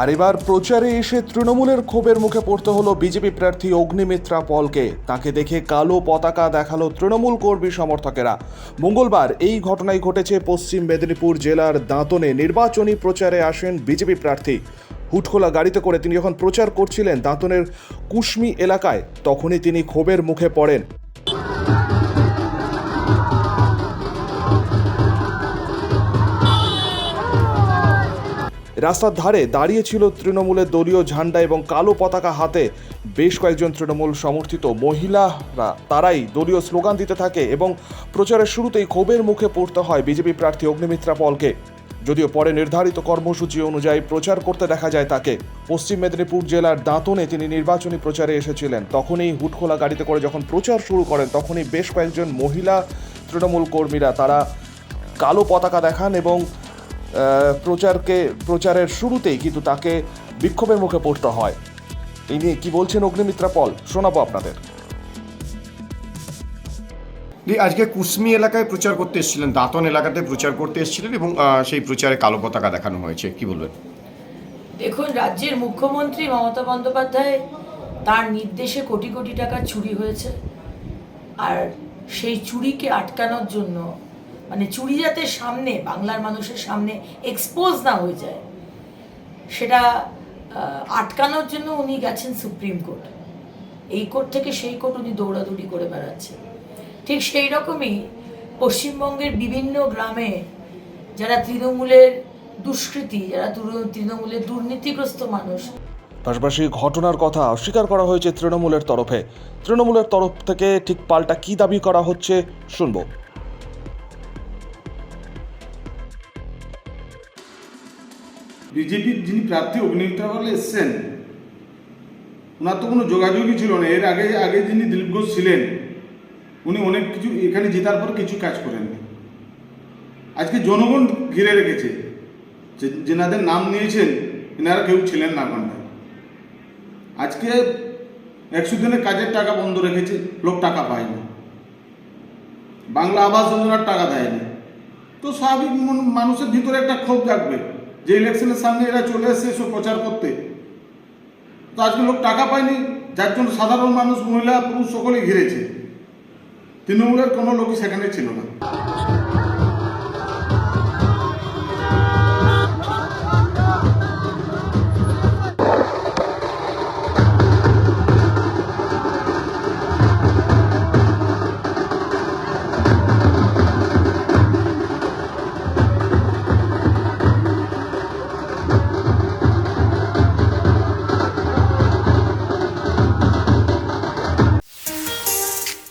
আর এবার প্রচারে এসে তৃণমূলের ক্ষোভের মুখে পড়তে হলো বিজেপি প্রার্থী অগ্নিমিত্রা পলকে। তাকে দেখে কালো পতাকা দেখাল তৃণমূল কর্মী সমর্থকেরা। মঙ্গলবার এই ঘটনাই ঘটেছে পশ্চিম মেদিনীপুর জেলার দাঁতনে। নির্বাচনী প্রচারে আসেন বিজেপি প্রার্থী। হুটখোলা গাড়িতে করে তিনি যখন প্রচার করছিলেন দাঁতনের কুশমি এলাকায়, তখনই তিনি ক্ষোভের মুখে পড়েন। রাস্তার ধারে দাঁড়িয়ে ছিল তৃণমূলের দলীয় ঝান্ডা এবং কালো পতাকা হাতে বেশ কয়েকজন তৃণমূল সমর্থিত মহিলারা, তারাই দলীয় স্লোগান দিতে থাকে এবং প্রচারের শুরুতেই ক্ষোভের মুখে পড়তে হয় বিজেপি প্রার্থী অগ্নিমিত্রা পলকে। যদিও পরে নির্ধারিত কর্মসূচি অনুযায়ী প্রচার করতে দেখা যায় তাকে। পশ্চিম মেদিনীপুর জেলার দাঁতনে তিনি নির্বাচনী প্রচারে এসেছিলেন। তখনই হুটখোলা গাড়িতে করে যখন প্রচার শুরু করেন, তখনই বেশ কয়েকজন মহিলা তৃণমূল কর্মীরা তারা কালো পতাকা দেখান এবং প্রচারকে প্রচারের শুরুতেই কিন্তু তাকে বিক্ষোভের মুখে পড়তে হয়। এই নিয়ে কি বলছেন অগ্নিমিত্রা পল? শোনাবো আপনাদের। আজকে কুসমি এলাকায় প্রচার করতে এসেছিলেন দাঁতন এলাকাতে প্রচার করতে এসেছিলেন এবং সেই প্রচারে কালো পতাকা দেখানো হয়েছে। কি বলবেন? দেখুন রাজ্যের মুখ্যমন্ত্রী মমতা বন্দ্যোপাধ্যায় তার নির্দেশে কোটি কোটি টাকা চুরি হয়েছে। আর সেই চুরিকে আটকানোর জন্য মানে চুরি যাতে সামনে, বাংলার মানুষের সামনে এক্সপোজ না হয়ে যায়, সেটা আটকানোর জন্য উনি গেছেন সুপ্রিম কোর্ট। এই কোর্ট থেকে সেই কোর্ট উনি দৌড়াদৌড়ি করে বেড়াচ্ছেন ঠিক সেই রকমই পশ্চিমবঙ্গের বিভিন্ন গ্রামে যারা তৃণমূলের দুষ্কৃতী, যারা তৃণমূলের দুর্নীতিগ্রস্ত মানুষ, পাশাপাশি ঘটনার কথা অস্বীকার করা হয়েছে তৃণমূলের তরফে। তৃণমূলের তরফ থেকে ঠিক পাল্টা কি দাবি করা হচ্ছে, শুনব। বিজেপির যিনি প্রার্থী অগ্নিমিত্রা বলে এসছেন, ওনার তো কোনো যোগাযোগই ছিল না। এর আগে আগে যিনি দিলীপ ঘোষ ছিলেন, উনি অনেক কিছু এখানে জেতার পর কিছু কাজ করেননি। আজকে জনগণ ঘিরে রেখেছে যেনাদের নাম নিয়েছেন, এনারা কেউ ছিলেন না ওখানটায়। আজকে একশো দিনের কাজের টাকা বন্ধ রেখেছে, লোক টাকা পায়নি। বাংলা আবাস যোজনার টাকা দেয়নি। তো স্বাভাবিক মন- মানুষের ভিতরে একটা ক্ষোভ জাগবে। যে ইলেকশনের সামনে এরা চলে এসছে এসব প্রচার করতে। তো আজকে লোক টাকা পায়নি, যার জন্য সাধারণ মানুষ, মহিলা, পুরুষ সকলেই ঘিরেছে। তৃণমূলের কোনো লোকই সেখানে ছিল না।